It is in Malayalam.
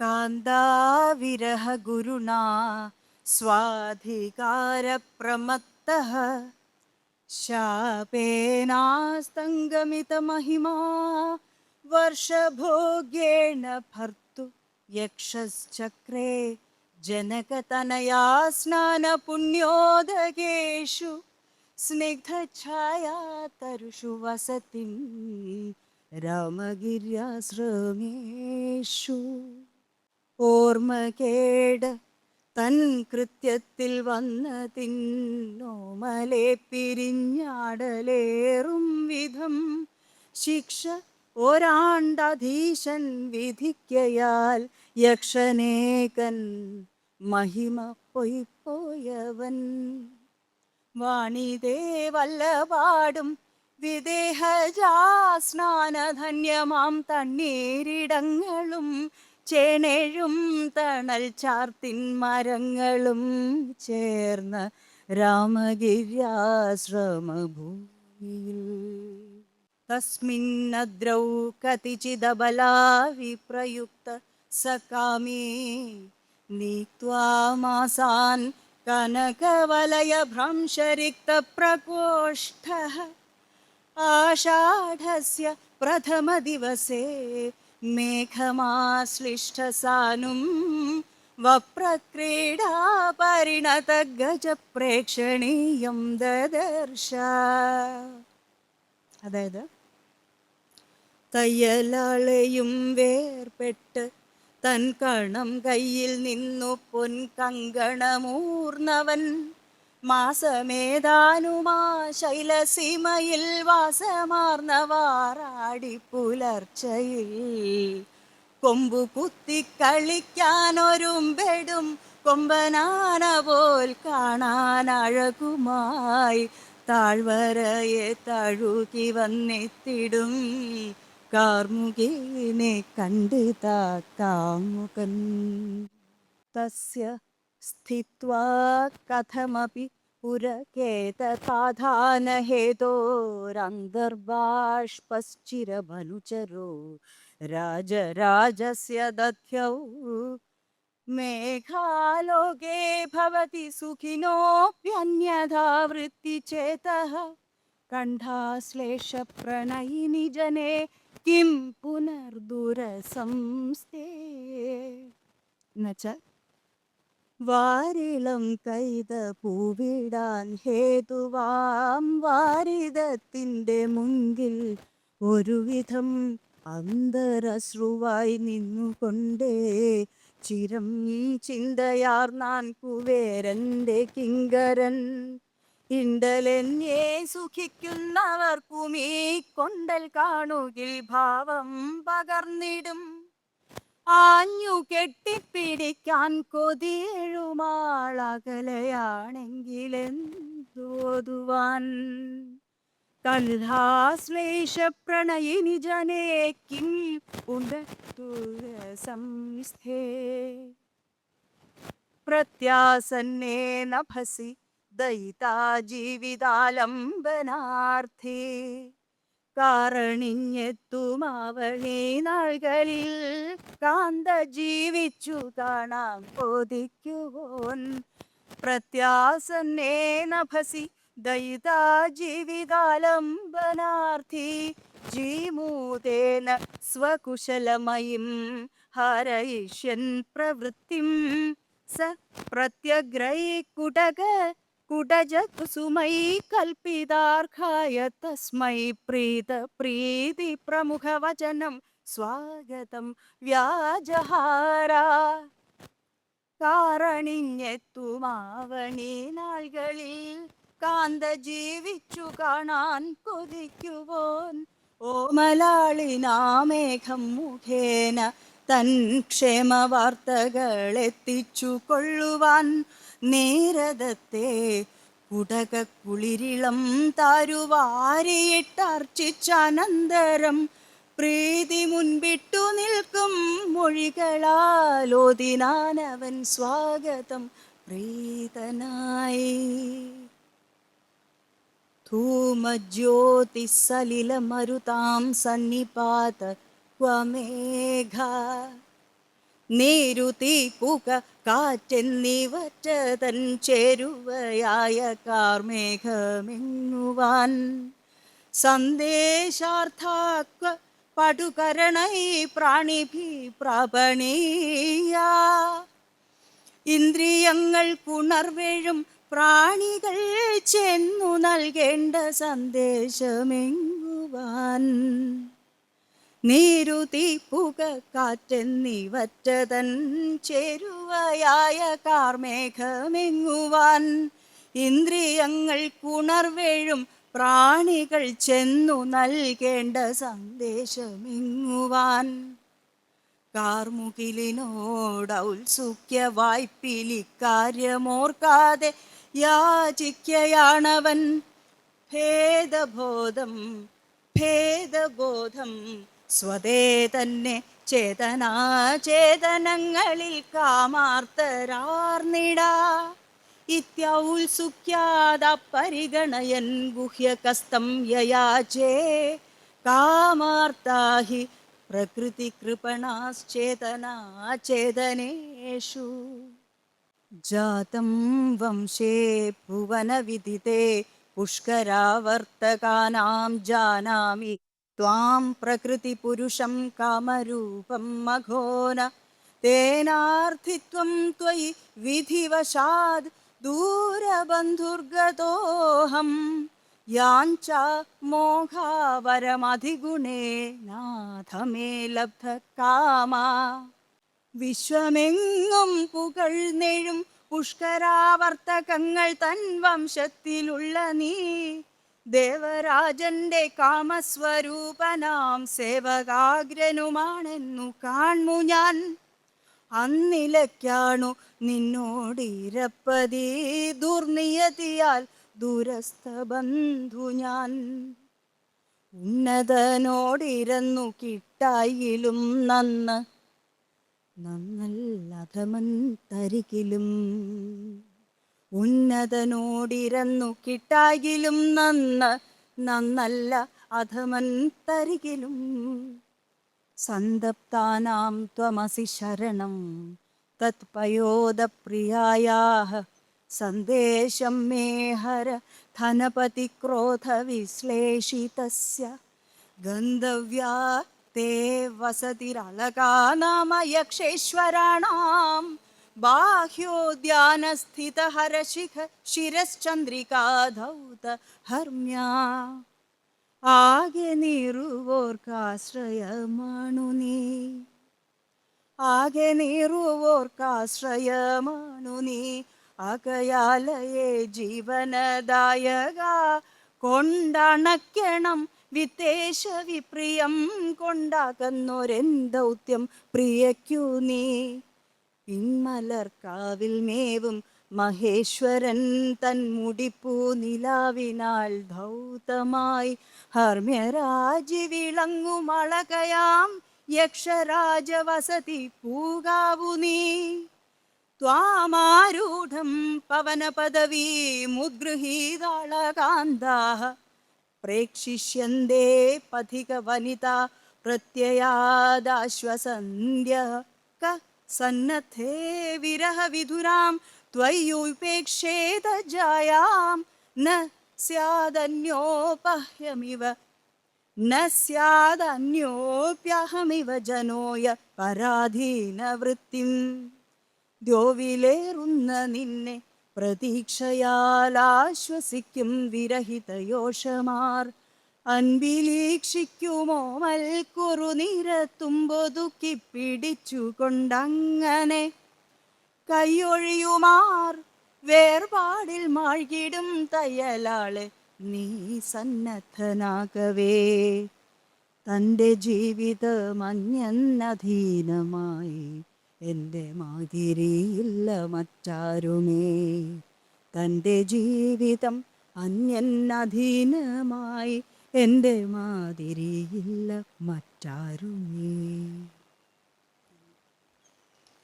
कान्दाविरहगुरुणा स्वाधिकारप्रमत्तः शापेनास्तङ्गमितमहिमा वर्षभोग्येण भर्तु यक्षश्चक्रे जनकतनया स्नानपुण्योदगेषु स्निग्धछायातरुषु वसतिं रामगिर्याश्रमेषु ഓർമ്മകേട് തൻ കൃത്യത്തിൽ വന്നതിന്നോമലെ പിരിഞ്ഞാടലേറും വിധം ശിക്ഷ ഒരാണ്ടധീശൻ വിധിക്കയാൽ യക്ഷനേകൻ മഹിമ പൊയ്പോയവൻ. വാണിതേ വല്ലപാടും വിദേഹജാസ്നാനധന്യമാം തണ്ണീരിടങ്ങളും ചേണേഴും തണൽ ചാർത്തിൻ മരങ്ങളും ചേർന്ന രാമഗിര്യാശ്രമഭൂമിയിൽ തസ്മിന്നദ്രൗ കതിചിദബലാ വിപ്രയുക്ത സകാമേ നീക്വാ മാസാൻ कनकवलयभ्रंशरिक्तप्रकोष्ठः आषाढस्य प्रथमदिवसे മേഘമാശ്ലിഷ്ടസാനും വപ്രക്രീഡാപരിണതഗജപ്രേക്ഷണീയം ദദർശ. അതായത് തയ്യലാളെയും വേർപെട്ട് തൻ കണം കയ്യിൽ നിന്നു പൊൻകങ്കണമൂർന്നവൻ മാസമേതാനുമാ ശൈലസീമയിൽ വാസമാർന്നവാറാടി പുലർച്ചയിൽ. കൊമ്പു കുത്തി കളിക്കാനൊരുമ്പെടും കൊമ്പനാന പോൽ കാണാൻ അഴകുമായി. താഴ്വരയെ തഴുകി വന്നെത്തിടും കാർമുകേനെ കണ്ട് താക്കാമുകൻ. തസ്യ സ്ഥിത്വാ കഥമപി पुरकेतकाधानहेतोरन्तर्बाष्पश्चिरभनुचरो राजराजस्य दध्यौ मेघालोके भवति सुखिनोऽप्यन्यथा वृत्तिचेतः कण्ठाश्लेषप्रणयिनि जने किं पुनर्दुरसंस्ते न च വാരിളം കൈത പൂവിടാൻ ഹേതുവാം വാരിതത്തിന്റെ മുങ്കിൽ ഒരുവിധം അന്തരശ്രുവായി നിന്നുകൊണ്ടേ. ചിരം ചിന്തയാർ നാൻ കുവേരന്റെ കിങ്കരൻ. ഇണ്ടലെന്നെ സുഖിക്കുന്നവർക്കുമീ കൊണ്ടൽ കാണുകിൽ ഭാവം പകർന്നിടും. ആഞ്ഞു കെട്ടിപ്പിടിക്കാൻ കൊതിയെഴുമാളകലയാണെങ്കിലെന്തോതുവാൻ കൽഹാശ്ലേഷ പ്രണയിനി ജനേ കിം സംസ്ഥേ പ്രത്യാസന്നേ നഭസി ദയിതാ ജീവിതാലംബനാർത്ഥേ. കാരണിഞ്ഞെത്തുമാവണി നാളുകളിൽ കാന്ത ജീവിച്ചു കാണാം കൊതിക്കുവോൻ. പ്രത്യാസന്നേ നഭസി ദയിതാ ജീവിതാലംബനാർത്ഥി ജീമൂതേന സ്വകുശലമയും ഹരയിഷ്യൻ പ്രവൃത്തിം സ പ്രത്യഗ്രൈ കുടക കുടജകുസുമൈ കൽപ്പിതാർഹായ തസ്മൈ പ്രീത പ്രീതി പ്രമുഖവചനം സ്വാഗതം വ്യാജഹാര. കാരണിഞ്ഞെത്തുമാവണി നാളുകളിൽ കാന്ത ജീവിച്ചു കാണാൻ കൊതിക്കുവോൻ ഓമലാളിനാമേഘം മുഖേന തൻ ക്ഷേമ വാർത്തകൾ എത്തിച്ചു കൊള്ളുവാൻ നേരദത്തെ കുടക കുളിരിളം താരുവാരിയിട്ടർച്ചിച്ചനന്തരം പ്രീതി മുൻപിട്ടു നിൽക്കും മൊഴികളാലോദിനാനവൻ സ്വാഗതം പ്രീതനായി. ധൂമജ്യോതിസലിലമരുതാം സന്നിപാത ക്വമേഘ നീരുതി പുക കാറ്റെന്നിവറ്റതൻ ചേരുവയായ കാർമേഘമെങ്ങുവാൻ. സന്ദേശാർത്ഥാക്വ പടുകരണൈ പ്രാണിഭി പ്രാപണീയ ഇന്ദ്രിയങ്ങൾ കുണർവേഴും പ്രാണികൾ ചെന്നു നൽകേണ്ട സന്ദേശമെങ്ങുവാൻ. നീരുതി തീപ്പുക കാറ്റെന്നിവറ്റതൻ ചേരുവയായ കാർമേഘമെങ്ങുവാൻ ഇന്ദ്രിയങ്ങൾ കുണർവേഴും പ്രാണികൾ ചെന്നു നൽകേണ്ട സന്ദേശമെങ്ങുവാൻ? കാർമുകിലിനോട് ഔത്സുക്യ വായ്പിലിക്കാര്യമോർക്കാതെ യാചിക്കയാണവൻ. ഭേദബോധം ഭേദബോധം സ്വതേ തന്നെ ചേതനാചേതനങ്ങളിൽ കാമാർത്തരാർന്നിടാ ഇത്യൗത്സുക്യാദ പരിഗണയൻ ഗുഹ്യകസ്തം യയാചേ. കാമാർത്താഹി പ്രകൃതി കൃപണാശ്ചേതനാചേതനേഷു ജാതം വംശേ ഭുവനവിദിതേ പുഷ്കരാവർത്തകാനാം ജാനാമി ത്വാം പ്രകൃതിപുരുഷം കാമരൂപം മഘോന തേനാർത്ഥിത്വം ത്വയി വിധിവശാദ് ദൂരബന്ധുർഗതോഹം യാഞ്ച മോഹാവരമധിഗുണേ നാഥമേ ലബ്ധ കാമ വിശ്വമെങ്ങും പുകഴ്ന്നെഴും പുഷ്കരാവർത്തകങ്ങൾ തൻ വംശത്തിലുള്ള നീ। ദേവരാജന്റെ കാമസ്വരൂപനാം സേവകാഗ്രനുമാണെന്നു കാണു ഞാൻ. അന്നിലയ്ക്കാണു നിന്നോടിരപ്പതി ദുർനിയതിയാൽ ദൂരസ്ഥ ബന്ധു ഞാൻ. ഉന്നതനോടിരന്നു കിട്ടായിലും നന്ന് നന്നല്ലതമൻ തരികിലും. ഉന്നതനോടിരന്നു കിട്ടായിലും നന്ന് നന്നല്ല അധമൻ തരികിലും സന്തപ്താനാം ത്വമസി ശരണം തത്പയോദപ്രിയായാः സന്ദേശം മേ ഹര ധനപതിക്രോധവിശ്ലേഷിതസ്യ ഗന്ധവ്യാ ते वसतिरलका नाम यक्षेश्वराणां बाह्योद्यानस्थितहरशिख शिरश्चन्द्रिका धौत हर्म्या ആകെ നീറുവോർക്കാശ്രയമാണു നീ ആകെ നീറുവോർക്കാശ്രയമാണു നീ അകയാലയെ ജീവനദായക കൊണ്ടണയ്ക്കണം വിത്തേശ വിപ്രിയം കൊണ്ടാകുന്നൊരെൻ ദൗത്യം പ്രിയയ്ക്കു നീ പിന്മലർക്കാവിൽ മേവും മഹേശ്വരൻ തൻ മുടിപ്പൂ നിലാവിനാൽ ധൗതമായി. ഹർമ്യരാജി വിളങ്ങുമളകയാം യക്ഷരാജവസതി പൂകാവു നീ. ത്വാമാരൂഢം പവനപദവീ മുദ്ഗൃഹീതാളകാന്താः പ്രേക്ഷിഷ്യന്തേ പഥിക വനിത പ്രത്യയാദാശ്വസന്ധ്യ. സന്നദ്ധേ വിരഹ വിധുരാം ത്വയ്യുപേക്ഷേത ജായാം. ന സ്യാദന്യോപഹ്യമിവ ന സ്യാദന്യോപ്യഹമിവ ജനോയ പരാധീനവൃത്തിം ദ്യോവിലേറുന്ന നിന്നെ പ്രതീക്ഷയാലാശ്വസിക്കും വിരഹിതയോഷമാർ. അൻപിലീക്ഷിക്കുമോ മൽക്കുറു നിരത്തുമ്പൊതുക്കി പിടിച്ചുകൊണ്ടങ്ങനെ കൈയൊഴിയുമാർ വേർപാടിൽ മാഴ്കിടും തയ്യലാളെ നീ സന്നദ്ധനാകവേ. തന്റെ ജീവിതം അന്യന്നധീനമായി എന്റെ മാതിരിയില്ല മറ്റാരുമേ. തന്റെ ജീവിതം അന്യനധീനമായി എന്റെ മാതിരിയില്ല മറ്റാരുമേ.